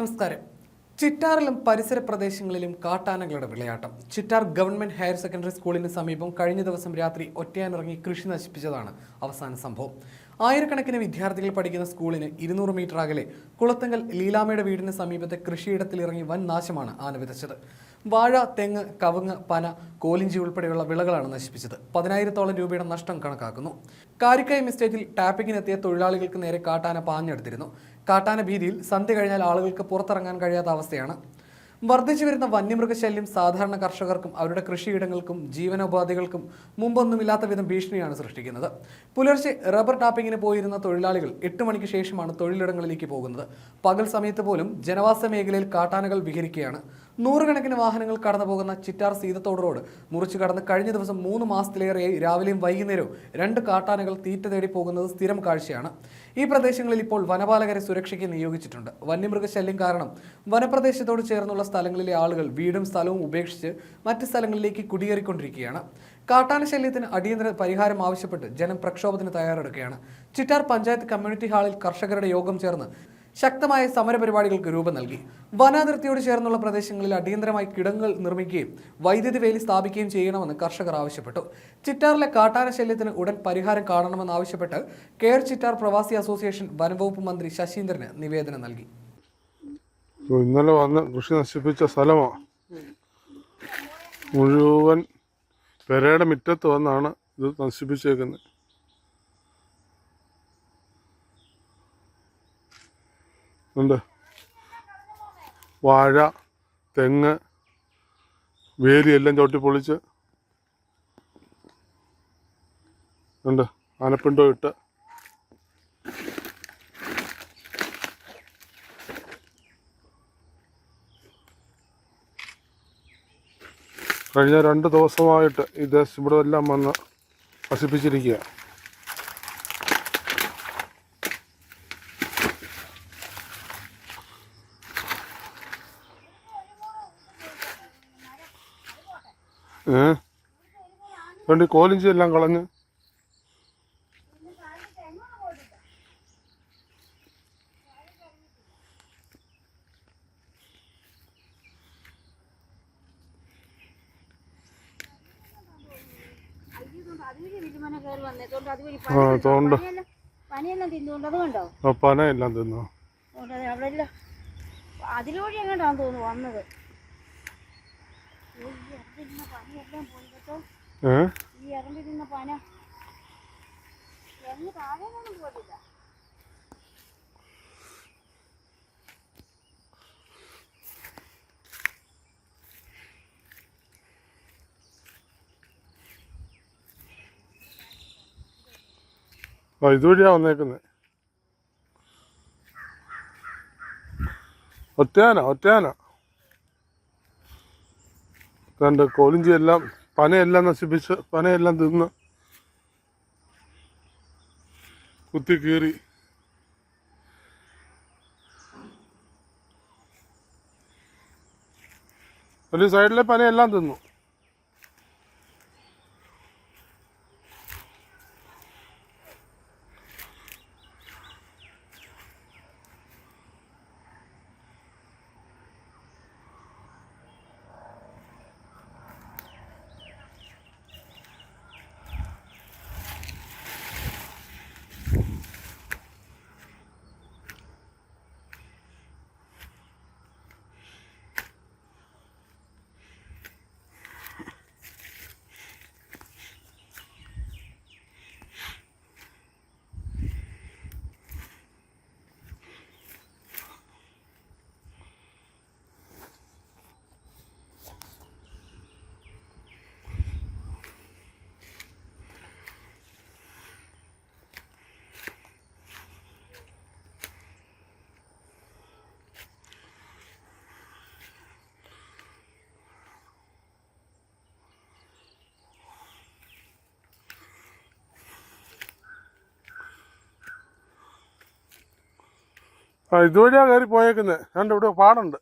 നമസ്കാരം. ചിറ്റാറിലും പരിസര പ്രദേശങ്ങളിലും കാട്ടാനകളുടെ വിളയാട്ടം. ചിറ്റാർ ഗവൺമെന്റ് ഹയർ സെക്കൻഡറി സ്കൂളിന് സമീപം കഴിഞ്ഞ ദിവസം രാത്രി ഒറ്റയാനിറങ്ങി കൃഷി നശിപ്പിച്ചതാണ് അവസാന സംഭവം. ആയിരക്കണക്കിന് വിദ്യാർത്ഥികൾ പഠിക്കുന്ന സ്കൂളിന് ഇരുന്നൂറ് മീറ്റർ അകലെ കുളത്തങ്കൽ ലീലാമയുടെ വീടിന് സമീപത്തെ കൃഷിയിടത്തിൽ ഇറങ്ങി വൻ നാശമാണ് ആന വിതച്ചത്. വാഴ തെങ്ങ് കവുങ്ങ് പന കോലിഞ്ചി ഉൾപ്പെടെയുള്ള വിളകളാണ് നശിപ്പിച്ചത്. പതിനായിരത്തോളം രൂപയുടെ നഷ്ടം കണക്കാക്കുന്നു. കാരിക്കയം എസ്റ്റേറ്റിൽ ടാപ്പിങ്ങിനെത്തിയ തൊഴിലാളികൾക്ക് നേരെ കാട്ടാന പാഞ്ഞെടുത്തിരുന്നു. കാട്ടാന ഭീതിയിൽ സന്ധ്യ കഴിഞ്ഞാൽ ആളുകൾക്ക് പുറത്തിറങ്ങാൻ കഴിയാത്ത അവസ്ഥയാണ്. വർദ്ധിച്ചു വരുന്ന വന്യമൃഗശല്യം സാധാരണ കർഷകർക്കും അവരുടെ കൃഷിയിടങ്ങൾക്കും ജീവനോപാധികൾക്കും മുമ്പൊന്നുമില്ലാത്ത വിധം ഭീഷണിയാണ് സൃഷ്ടിക്കുന്നത്. പുലർച്ചെ റബ്ബർ ടാപ്പിങ്ങിന് പോയിരുന്ന തൊഴിലാളികൾ എട്ട് മണിക്ക് ശേഷമാണ് തൊഴിലിടങ്ങളിലേക്ക് പോകുന്നത്. പകൽ സമയത്ത് പോലും ജനവാസ മേഖലയിൽ കാട്ടാനകൾ വിഹരിക്കുകയാണ്. നൂറുകണക്കിന് വാഹനങ്ങൾ കടന്നു പോകുന്ന ചിറ്റാർ സീതത്തോട് റോഡ്. മുറിച്ചു കടന്ന് കഴിഞ്ഞ ദിവസം മൂന്ന് മാസത്തിലേറെയായി രാവിലെയും വൈകുന്നേരവും രണ്ട് കാട്ടാനകൾ തീറ്റ തേടി പോകുന്നത് സ്ഥിരം കാഴ്ചയാണ്. ഈ പ്രദേശങ്ങളിൽ ഇപ്പോൾ വനപാലകരെ സുരക്ഷയ്ക്ക് നിയോഗിച്ചിട്ടുണ്ട്. വന്യമൃഗശല്യം കാരണം വനപ്രദേശത്തോട് ചേർന്നുള്ള സ്ഥലങ്ങളിലെ ആളുകൾ വീടും സ്ഥലവും ഉപേക്ഷിച്ച് മറ്റ് സ്ഥലങ്ങളിലേക്ക് കുടിയേറിക്കൊണ്ടിരിക്കുകയാണ്. കാട്ടാന ശല്യത്തിന് അടിയന്തര പരിഹാരം ആവശ്യപ്പെട്ട് ജനം പ്രക്ഷോഭത്തിന് തയ്യാറെടുക്കുകയാണ്. ചിറ്റാർ പഞ്ചായത്ത് കമ്മ്യൂണിറ്റി ഹാളിൽ കർഷകരുടെ യോഗം ചേർന്ന് ശക്തമായ സമരപരിപാടികൾക്ക് രൂപം നൽകി. വനാതിർത്തിയോട് ചേർന്നുള്ള പ്രദേശങ്ങളിൽ അടിയന്തരമായി കിടങ്ങൾ നിർമ്മിക്കുകയും വൈദ്യുതി വേലി സ്ഥാപിക്കുകയും ചെയ്യണമെന്ന് കർഷകർ ആവശ്യപ്പെട്ടു. ചിറ്റാറിലെ കാട്ടാന ശല്യത്തിന് ഉടൻ പരിഹാരം കാണണമെന്ന് ആവശ്യപ്പെട്ട് കെയർ ചിറ്റാർ പ്രവാസി അസോസിയേഷൻ വനംവകുപ്പ് മന്ത്രി ശശീന്ദ്രന് നിവേദനം നൽകി. ഇന്നലെ വന്ന് കൃഷി നശിപ്പിച്ച സ്ഥലമാണ് മുഴുവൻ പെരയുടെ മുറ്റത്ത് വന്നാണ് ഇത് നശിപ്പിച്ചേക്കുന്നത്. ഉണ്ട്. വാഴ തെങ്ങ് വേലിയെല്ലാം ചവിട്ടി പൊളിച്ച് ഉണ്ട്. ആനപ്പിണ്ടോ ഇട്ട്. കഴിഞ്ഞ രണ്ട് ദിവസമായിട്ട് ഈ ദേശം ഇവിടെ എല്ലാം വന്ന് നശിപ്പിച്ചിരിക്കുക ഏ? രണ്ട് കോലിഞ്ചി എല്ലാം കളഞ്ഞ്. പനയെല്ലാം തിന്നു? അതുകൊണ്ട് അതിലൂടെ എങ്ങോട്ടാന്ന് തോന്നുന്നു വന്നത്. ഇതുവഴിയാ വന്നേക്കുന്നത് ഒറ്റയാന ഒറ്റയാന? കണ്ട് കോലിഞ്ചിയെല്ലാം പനയെല്ലാം നശിപ്പിച്ച് പനയെല്ലാം തിന്ന് കുത്തി കീറി. ഒരു സൈഡിലെ പനയെല്ലാം തിന്നു. ആ ഇതുവഴിയാ കയറി പോയേക്കുന്നത് രണ്ട് ഇവിടെ പാടുണ്ട്